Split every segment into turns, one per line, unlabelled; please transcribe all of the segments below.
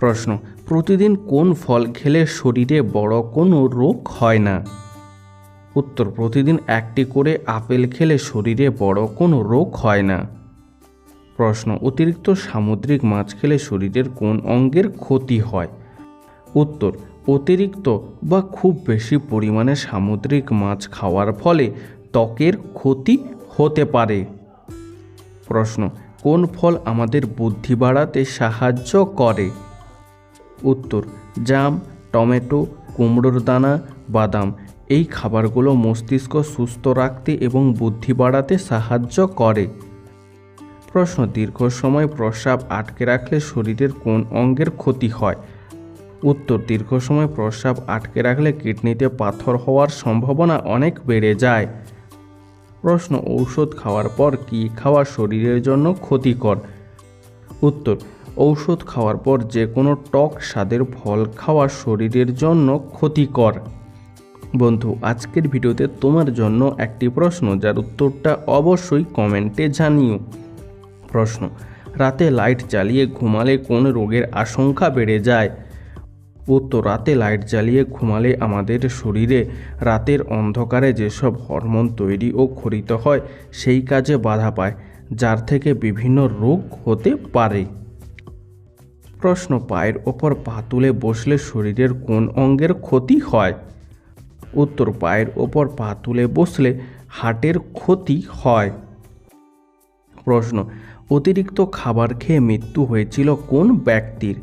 প্রশ্ন, প্রতিদিন কোন ফল খেলে শরীরে বড় কোনো রোগ হয় না? উত্তর, প্রতিদিন একটি করে আপেল খেলে শরীরে বড় কোনো রোগ হয় না। প্রশ্ন, অতিরিক্ত সামুদ্রিক মাছ খেলে শরীরের কোন অঙ্গের ক্ষতি হয়? উত্তর, অতিরিক্ত বা খুব বেশি পরিমাণে সামুদ্রিক মাছ খাওয়ার ফলে ত্বকের ক্ষতি হতে পারে। প্রশ্ন, কোন ফল আমাদের বুদ্ধি বাড়াতে সাহায্য করে? উত্তর, জাম, টমেটো, কুমড়োর দানা, বাদাম। এই খাবারগুলো মস্তিষ্ক সুস্থ রাখতে এবং বুদ্ধি বাড়াতে সাহায্য করে। প্রশ্ন, দীর্ঘ সময় প্রস্রাব আটকে রাখলে শরীরের কোন অঙ্গের ক্ষতি হয়? উত্তর, দীর্ঘ সময় প্রস্রাব আটকে রাখলে কিডনিতে পাথর হওয়ার সম্ভাবনা অনেক বেড়ে যায়। প্রশ্ন, ঔষধ খাওয়ার পর কি খাওয়া শরীরের জন্য ক্ষতিকর? উত্তর ঔষধ খাওয়ার পর যে কোনো টক স্বাদের ফল খাওয়া শরীরের জন্য ক্ষতিকর। বন্ধু, আজকের ভিডিওতে তোমার জন্য একটি প্রশ্ন, যার উত্তরটা অবশ্যই কমেন্টে জানিও। প্রশ্ন, রাতে লাইট জ্বালিয়ে ঘুমালে কোন রোগের আশঙ্কা বেড়ে যায়? উত্তর, রাতে লাইট জ্বালিয়ে ঘুমালে আমাদের শরীরে রাতের অন্ধকারে যেসব হরমোন তৈরি ও খরিত হয়, সেই কাজে বাধা পায়, যার থেকে বিভিন্ন রোগ হতে পারে। প্রশ্ন পায়ের ওপর পা তুলে বসলে শরীরের কোন অঙ্গের ক্ষতি হয়? উত্তর, পায়ের ওপর পা তুলে বসলে হার্টের ক্ষতি হয়। প্রশ্ন, অতিরিক্ত খাবার খেয়ে মৃত্যু হয়েছিল কোন ব্যক্তির?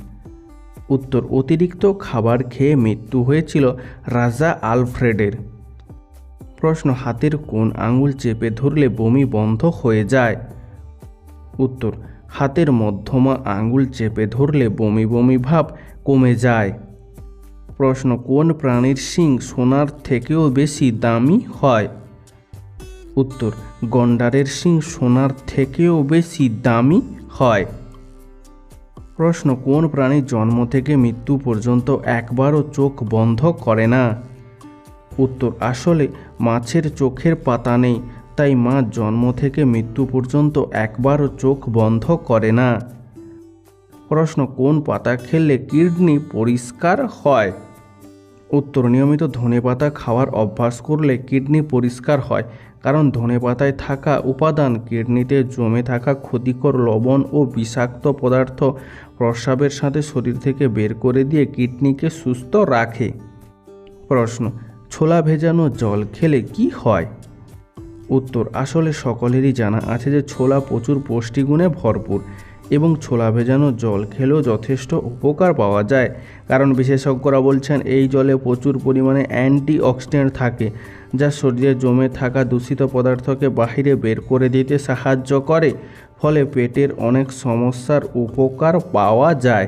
উত্তর, অতিরিক্ত খাবার খেয়ে মৃত্যু হয়েছিল রাজা আলফ্রেডের। প্রশ্ন, হাতের কোন আঙুল চেপে ধরলে বমি বন্ধ হয়ে যায়? উত্তর হাতের মধ্যমা আঙুল চেপে ধরলে বমি বমি ভাব কমে যায়। প্রশ্ন, কোন প্রাণীর শিং সোনার থেকেও বেশি দামি হয়? উত্তর, গন্ডারের শিং সোনার থেকেও বেশি দামি হয়। প্রশ্ন, কোন প্রাণী জন্ম থেকে মৃত্যু পর্যন্ত একবারও চোখ বন্ধ করে না? উত্তর, আসলে মাছের চোখের পাতা নেই। তাই মাছ জন্ম থেকে মৃত্যু পর্যন্ত একবারও চোখ বন্ধ করে না। প্রশ্ন, কোন পাতা খেলে কিডনি পরিষ্কার হয়? উত্তর, নিয়মিত ধনেপাতা খাওয়ার অভ্যাস করলে কিডনি পরিষ্কার হয়, কারণ ধনেপাতায় থাকা উপাদান কিডনিতে জমে থাকা ক্ষতিকর লবণ ও বিষাক্ত পদার্থ প্রস্রাবের সাথে শরীর থেকে বের করে দিয়ে কিডনিকে সুস্থ রাখে। প্রশ্ন, ছোলা ভেজানো জল খেলে কি হয়? উত্তর, আসলে সকলেরই জানা আছে যে ছোলা প্রচুর পুষ্টিগুণে ভরপুর এবং ছোলা ভেজানো জল খেলেও যথেষ্ট উপকার পাওয়া যায়। কারণ বিশেষজ্ঞরা বলছেন, এই জলে প্রচুর পরিমাণে অ্যান্টি অক্সিডেন্ট থাকে যা শরীরে জমে থাকা দূষিত পদার্থকে বাহিরে বের করে দিতে সাহায্য করে, ফলে পেটের অনেক সমস্যার উপকার পাওয়া যায়।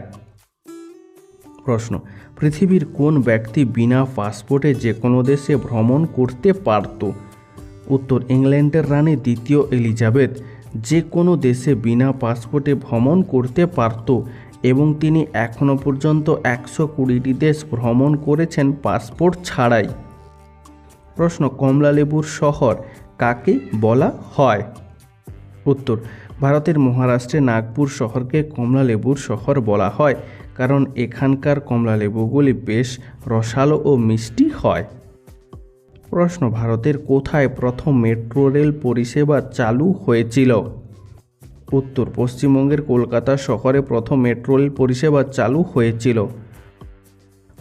প্রশ্ন, পৃথিবীর কোন ব্যক্তি বিনা পাসপোর্টে যে কোনো দেশে ভ্রমণ করতে পারত? উত্তর ইংল্যান্ডের রানী দ্বিতীয় এলিজাবেথ যে কোনো দেশে বিনা পাসপোর্টে ভ্রমণ করতে পারত এবং তিনি এখনও পর্যন্ত একশো কুড়িটি দেশ ভ্রমণ করেছেন পাসপোর্ট ছাড়াই। প্রশ্ন, কমলালেবুর শহর কাকে বলা হয়? উত্তর, ভারতের মহারাষ্ট্রে নাগপুর শহরকে কমলালেবুর শহর বলা হয় কারণ এখানকার কমলালেবুগুলি বেশ রসালো ও মিষ্টি হয়। প্রশ্ন, ভারতের কোথায় প্রথম মেট্রো রেল পরিষেবা চালু হয়েছিল? উত্তর, পশ্চিমবঙ্গের কলকাতা শহরে প্রথম মেট্রো রেল পরিষেবা চালু হয়েছিল।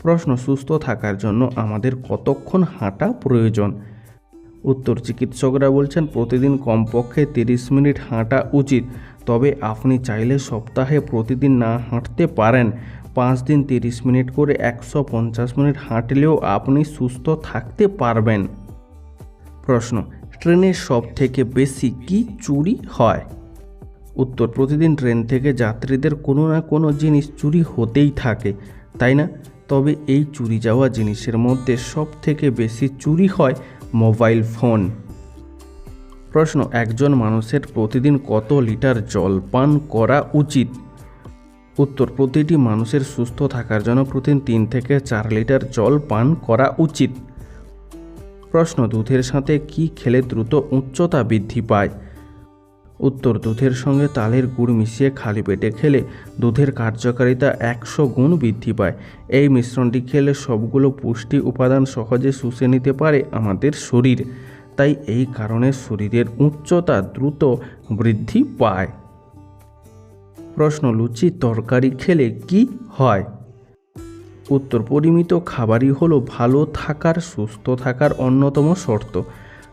প্রশ্ন, সুস্থ থাকার জন্য আমাদের কতক্ষণ হাঁটা প্রয়োজন? উত্তর, চিকিৎসকরা বলছেন প্রতিদিন কমপক্ষে তিরিশ মিনিট হাঁটা উচিত, তবে আপনি চাইলে সপ্তাহে প্রতিদিন না হাঁটতে পারেন। পাঁচ দিন তিরিশ মিনিট করে একশো পঞ্চাশ মিনিট হাঁটলেও আপনি সুস্থ থাকতে পারবেন। প্রশ্ন, ট্রেনের সব থেকে বেশি কি চুরি হয়? উত্তর, প্রতিদিন ট্রেন থেকে যাত্রীদের কোনো না কোনো জিনিস চুরি হতেই থাকে, তাই না? তবে এই চুরি যাওয়া জিনিসের মধ্যে সব থেকে বেশি চুরি হয় মোবাইল ফোন। প্রশ্ন, একজন মানুষের প্রতিদিন কত লিটার জল পান করা উচিত? উত্তর, প্রতিটি মানুষের সুস্থ থাকার জন্য প্রতিদিন তিন থেকে চার লিটার জল পান করা উচিত। প্রশ্ন, দুধের সাথে কি খেলে দ্রুত উচ্চতা বৃদ্ধি পায়? উত্তর, দুধের সঙ্গে তালের গুড় মিশিয়ে খালি পেটে খেলে দুধের কার্যকারিতা একশো গুণ বৃদ্ধি পায়। এই মিশ্রণটি খেলে সবগুলো পুষ্টি উপাদান সহজে শুষে নিতে পারে আমাদের শরীর। তাই এই কারণে শরীরের উচ্চতা দ্রুত বৃদ্ধি পায়। প্রশ্ন, লুচি তরকারি খেলে কি হয়? উত্তর, পরিমিত খাবারই হলো ভালো থাকার, সুস্থ থাকার অন্যতম শর্ত।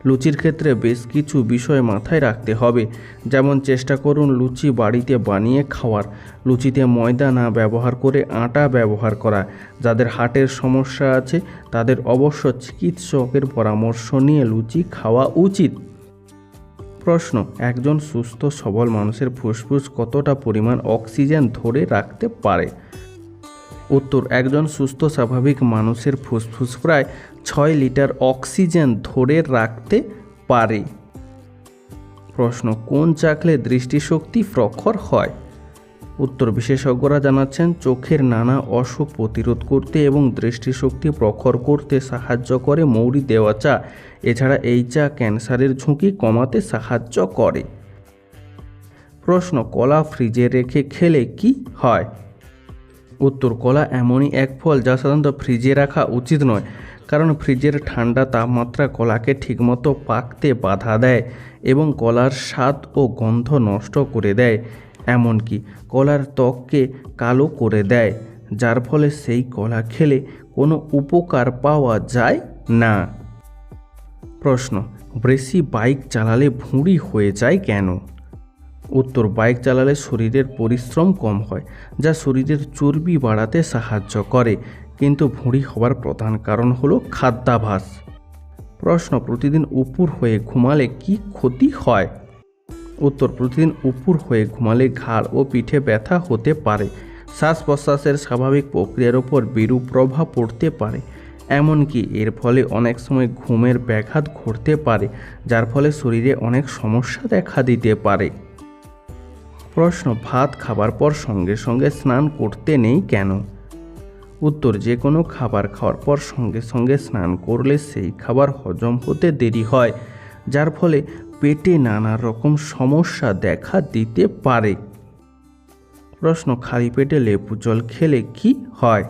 লুচির ক্ষেত্রে বেশ কিছু বিষয় মাথায় রাখতে হবে। যেমন, চেষ্টা করুন লুচি বাড়িতে বানিয়ে খাওয়ার। লুচিতে ময়দা না ব্যবহার করে আটা ব্যবহার করা। যাদের হার্টের সমস্যা আছে, তাদের অবশ্য চিকিৎসকের পরামর্শ নিয়ে লুচি খাওয়া উচিত। প্রশ্ন, একজন সুস্থ সবল মানুষের ফুসফুস কতটা পরিমাণ অক্সিজেন ধরে রাখতে পারে? উত্তর, একজন সুস্থ স্বাভাবিক মানুষের ফুসফুস প্রায় ছয় লিটার অক্সিজেন ধরে রাখতে পারে। প্রশ্ন, কোন চাকলে দৃষ্টিশক্তি প্রখর হয়? উত্তর বিশেষজ্ঞরা জানাচ্ছেন, চোখের নানা অসুখ প্রতিরোধ করতে এবং দৃষ্টিশক্তি প্রখর করতে সাহায্য করে মৌরি দেওয়া চা। এছাড়া এই চা ক্যান্সারের ঝুঁকি কমাতে সাহায্য করে। প্রশ্ন, কলা ফ্রিজে রেখে খেলে কি হয়? উত্তর, কলা এমনই এক ফল যা সাধারণত ফ্রিজে রাখা উচিত নয়, কারণ ফ্রিজের ঠান্ডা তাপমাত্রা কলাকে ঠিকমতো পাকতে বাধা দেয় এবং কলার স্বাদ ও গন্ধ নষ্ট করে দেয়। এমনকি কলার ত্বককে কালো করে দেয়, যার ফলে সেই কলা খেলে কোনো উপকার পাওয়া যায় না। প্রশ্ন বেশি বাইক চালালে ভুঁড়ি হয়ে যায় কেন? উত্তর, বাইক চালালে শরীরের পরিশ্রম কম হয়, যা শরীরের চর্বি বাড়াতে সাহায্য করে, কিন্তু ভুঁড়ি হওয়ার প্রধান কারণ হলো খাদ্যাভাস। প্রশ্ন, প্রতিদিন উপুর হয়ে ঘুমালে কি ক্ষতি হয়? উত্তর প্রতিদিন উপুর হয়ে ঘুমালে ঘাড় ও পিঠে ব্যথা হতে পারে। শ্বাস প্রশ্বাসের স্বাভাবিক প্রক্রিয়ার ওপর বিরূপ প্রভাব পড়তে পারে। এমনকি এর ফলে অনেক সময় ঘুমের ব্যাঘাত ঘটতে পারে, যার ফলে শরীরে অনেক সমস্যা দেখা দিতে পারে। প্রশ্ন, ভাত খাবার পর সঙ্গে সঙ্গে স্নান করতে নেই কেন? উত্তর, যে কোনো খাবার খাওয়ার পর সঙ্গে সঙ্গে স্নান করলে সেই খাবার হজম হতে দেরি হয়, যার ফলে পেটে নানা রকম সমস্যা দেখা দিতে পারে। প্রশ্ন, খালি পেটে লেবু জল খেলে কি হয়?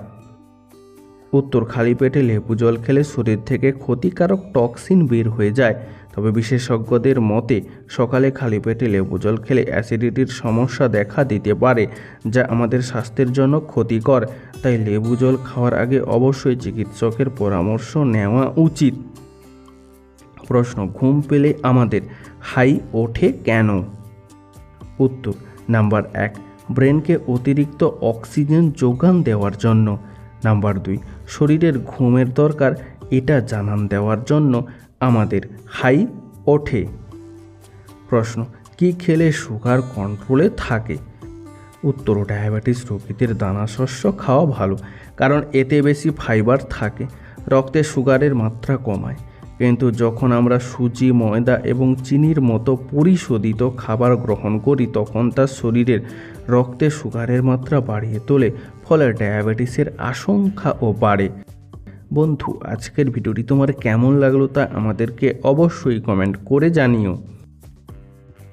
উত্তর, খালি পেটে লেবু জল খেলে শরীর থেকে ক্ষতিকারক টক্সিন বের হয়ে যায়। তবে বিশেষজ্ঞদের মতে, সকালে খালি পেটে লেবু জল খেলে অ্যাসিডিটির সমস্যা দেখা দিতে পারে, যা আমাদের স্বাস্থ্যের জন্য ক্ষতিকর। তাই লেবু জল খাওয়ার আগে অবশ্যই চিকিৎসকের পরামর্শ নেওয়া উচিত। প্রশ্ন, ঘুম পেলে আমাদের হাই ওঠে কেন? উত্তর, নাম্বার এক, ব্রেনকে অতিরিক্ত অক্সিজেন যোগান দেওয়ার জন্য। নাম্বার দুই, শরীরের ঘুমের দরকার, এটা জানান দেওয়ার জন্য আমাদের হাই ওঠে। প্রশ্ন, কি খেলে সুগার কন্ট্রোলে থাকে? উত্তর, ডায়াবেটিস, রোগীদের দানা শস্য খাওয়া ভালো, কারণ এতে বেশি ফাইবার থাকে, রক্তে সুগারের মাত্রা কমায়। কিন্তু যখন আমরা সুজি, ময়দা এবং চিনির মতো পরিশোধিত খাবার গ্রহণ করি, তখন তার শরীরের রক্তে সুগারের মাত্রা বাড়িয়ে তোলে, ফলে ডায়াবেটিসের আশঙ্কাও বাড়ে। বন্ধু, আজকের ভিডিওটি তোমার কেমন লাগল তা আমাদেরকে অবশ্যই কমেন্ট করে জানিও।